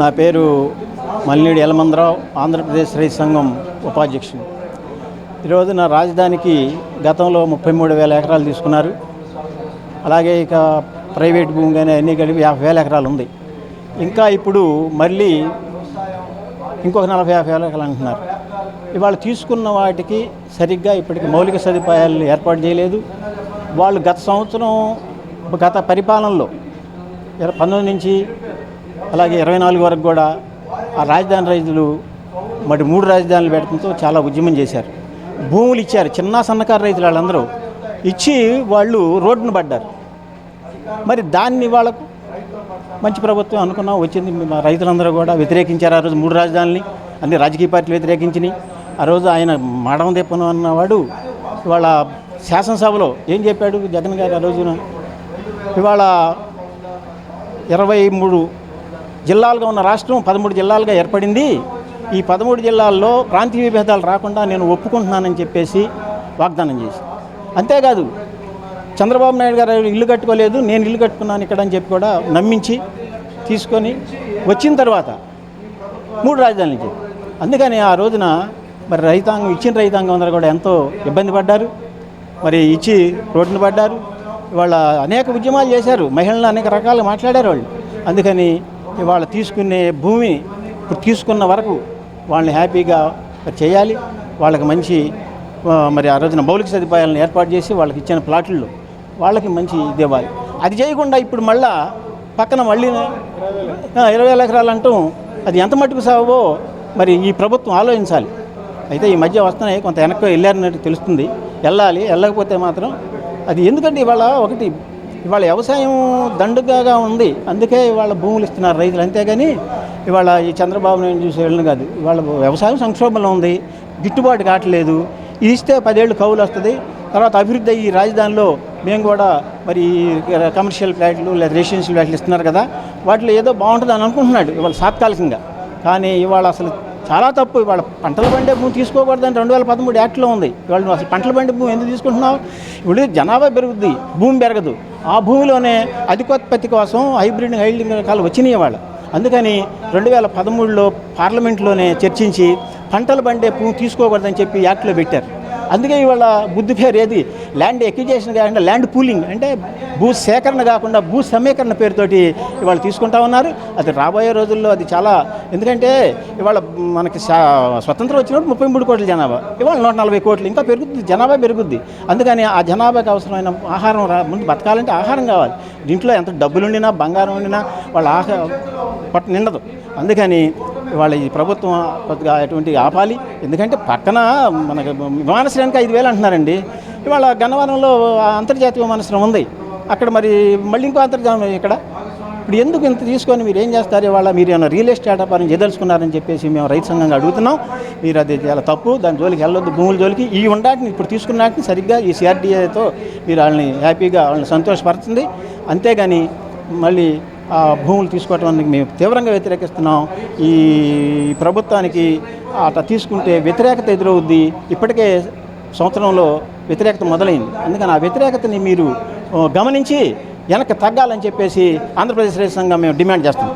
నా పేరు మల్లినేడు యలమందరావు ఆంధ్రప్రదేశ్ రైతు సంఘం ఉపాధ్యక్షుడు. ఈరోజు నా రాజధానికి గతంలో ముప్పై మూడు వేల ఎకరాలు తీసుకున్నారు. అలాగే ఇక ప్రైవేట్ భూమి కానీ అన్నీ కలిపి యాభై వేల ఎకరాలు ఉంది. ఇంకా ఇప్పుడు మళ్ళీ ఇంకొక నలభై యాభై వేల ఎకరాలు అంటున్నారు. ఇవాళ తీసుకున్న వాటికి సరిగ్గా ఇప్పటికి మౌలిక సదుపాయాలు ఏర్పాటు చేయలేదు. వాళ్ళు గత సంవత్సరం గత పరిపాలనలో పంతొమ్మిది నుంచి అలాగే ఇరవై నాలుగు వరకు కూడా ఆ రాజధాని రైతులు మరి మూడు రాజధానులు పెట్టడంతో చాలా ఉద్యమం చేశారు. భూములు ఇచ్చారు. చిన్న సన్నకారు రైతులు వాళ్ళందరూ ఇచ్చి వాళ్ళు రోడ్డును పడ్డారు. మరి దాన్ని వాళ్ళకు మంచి ప్రభుత్వం అనుకున్నాం. వచ్చింది రైతులందరూ కూడా వ్యతిరేకించారు ఆ రోజు మూడు రాజధానులని. అన్ని రాజకీయ పార్టీలు వ్యతిరేకించినాయి. ఆ రోజు ఆయన మడం తెప్పను అన్నవాడు ఇవాళ శాసనసభలో ఏం చెప్పాడు జగన్ గారు ఆ రోజున? ఇవాళ ఇరవై మూడు జిల్లాలుగా ఉన్న రాష్ట్రం పదమూడు జిల్లాలుగా ఏర్పడింది. ఈ పదమూడు జిల్లాల్లో ప్రాంతీయ విభేదాలు రాకుండా నేను ఒప్పుకుంటున్నానని చెప్పేసి వాగ్దానం చేసి అంతేకాదు చంద్రబాబు నాయుడు గారు ఇల్లు కట్టుకోలేదు నేను ఇల్లు కట్టుకున్నాను ఇక్కడ అని చెప్పి కూడా నమ్మించి తీసుకొని వచ్చిన తర్వాత మూడు రాజధానులు ఇచ్చారు. అందుకని ఆ రోజున మరి రైతాంగం ఇచ్చిన రైతాంగం అందరూ కూడా ఎంతో ఇబ్బంది పడ్డారు. మరి ఇచ్చి రోడ్డును పడ్డారు. వాళ్ళ అనేక ఉద్యమాలు చేశారు. మహిళలు అనేక రకాలు మాట్లాడారు వాళ్ళు. అందుకని ఇవాళ తీసుకునే భూమి ఇప్పుడు తీసుకున్న వరకు వాళ్ళని హ్యాపీగా చేయాలి. వాళ్ళకి మంచి మరి ఆ రోజున మౌలిక సదుపాయాలను ఏర్పాటు చేసి వాళ్ళకి ఇచ్చిన ప్లాట్లు వాళ్ళకి మంచి ఇది ఇవ్వాలి. అది చేయకుండా ఇప్పుడు మళ్ళా పక్కన మళ్ళీ ఇరవై వేల ఎకరాలు అంటాం అది ఎంత మట్టుకు సావో మరి ఈ ప్రభుత్వం ఆలోచించాలి. అయితే ఈ మధ్య వస్తున్నాయి కొంత వెనక్కి వెళ్ళారన్నట్టు తెలుస్తుంది. వెళ్ళాలి వెళ్ళకపోతే మాత్రం అది ఎందుకంటే ఇవాళ ఒకటి ఇవాళ వ్యవసాయం దండుగా ఉంది. అందుకే ఇవాళ భూములు ఇస్తున్నారు రైతులు. అంతేగాని ఇవాళ ఈ చంద్రబాబు నాయుడు చూసి వెళ్ళను కాదు. ఇవాళ వ్యవసాయం సంక్షోభంలో ఉంది. గిట్టుబాటు కావట్లేదు. ఇది ఇస్తే పదేళ్ళు కౌలు వస్తుంది. తర్వాత అభివృద్ధి అయ్యి ఈ రాజధానిలో మేము కూడా మరి కమర్షియల్ ఫ్లాట్లు లేదా రెసిడెన్షియల్ ఫ్లాట్లు ఇస్తున్నారు కదా వాటిలో ఏదో బాగుంటుంది అని అనుకుంటున్నాడు ఇవాళ తాత్కాలికంగా. కానీ ఇవాళ అసలు చాలా తప్పు. ఇవాళ పంటల బండి భూమి తీసుకోకూడదని రెండు వేల పదమూడు యాక్ట్లో ఉంది. ఇవాళ నువ్వు అసలు పంటల బండి భూమి ఎందుకు తీసుకుంటున్నావు? ఇప్పుడు జనాభా పెరుగుద్ది. భూమి పెరగదు. ఆ భూమిలోనే అధికోత్పత్తి కోసం హైబ్రిడ్ హైల్డింగ్ రకాలు వచ్చినాయి వాళ్ళు అందుకని రెండు వేల పదమూడులో పార్లమెంట్లోనే చర్చించి పంటలు బండే భూమి తీసుకోకూడదని చెప్పి యాక్ట్లో పెట్టారు. అందుకే ఇవాళ బుద్ధి పేరు ఏది? ల్యాండ్ ఎక్విజేషన్ కాకుండా ల్యాండ్ పూలింగ్ అంటే భూ సేకరణ కాకుండా భూ సమీకరణ పేరుతోటి ఇవాళ తీసుకుంటా ఉన్నారు. అది రాబోయే రోజుల్లో అది చాలా ఎందుకంటే ఇవాళ మనకి స్వతంత్రం వచ్చినప్పుడు ముప్పై మూడు కోట్ల జనాభా ఇవాళ నూట నలభై కోట్లు ఇంకా పెరుగుద్ది జనాభా పెరుగుద్ది. అందుకని ఆ జనాభాకి అవసరమైన ఆహారం రా ముందు బతకాలంటే ఆహారం కావాలి. దీంట్లో ఎంత డబ్బులు ఉండినా బంగారం ఉండినా వాళ్ళ ఆహార పట్ట నిండదు. అందుకని వాళ్ళ ఈ ప్రభుత్వం కొద్దిగా అటువంటి ఆపాలి. ఎందుకంటే పక్కన మనకి విమానాశ్రయానికి ఐదు వేలు అంటున్నారండి. ఇవాళ గన్నవరంలో అంతర్జాతీయ విమానాశ్రయం ఉంది. అక్కడ మరి మళ్ళీ ఇంకో అంతర్జాతం ఇక్కడ? ఇప్పుడు ఎందుకు ఇంత తీసుకొని మీరు ఏం చేస్తారు? ఇవాళ మీరు ఏమైనా రియల్ ఎస్టేట్ వ్యాపారం చేయదలుచుకున్నారని చెప్పేసి మేము రైతు సంఘంగా అడుగుతున్నాం. మీరు అది చాలా తప్పు. దాని జోలికి వెళ్ళొద్దు భూముల జోలికి. ఈ ఉండాటిని ఇప్పుడు తీసుకున్నాటిని సరిగ్గా ఈ సిఆర్డీఏతో మీరు వాళ్ళని హ్యాపీగా వాళ్ళని సంతోషపరుస్తుంది. అంతేగాని మళ్ళీ భూములు తీసుకోవటానికి మేము తీవ్రంగా వ్యతిరేకిస్తున్నాం. ఈ ప్రభుత్వానికి అట్లా తీసుకుంటే వ్యతిరేకత ఎదురవుద్ది. ఇప్పటికే సంవత్సరంలో వ్యతిరేకత మొదలైంది. అందుకని ఆ వ్యతిరేకతని మీరు గమనించి వెనక్కి తగ్గాలని చెప్పేసి ఆంధ్రప్రదేశ్ రైతు సంఘం మేము డిమాండ్ చేస్తాం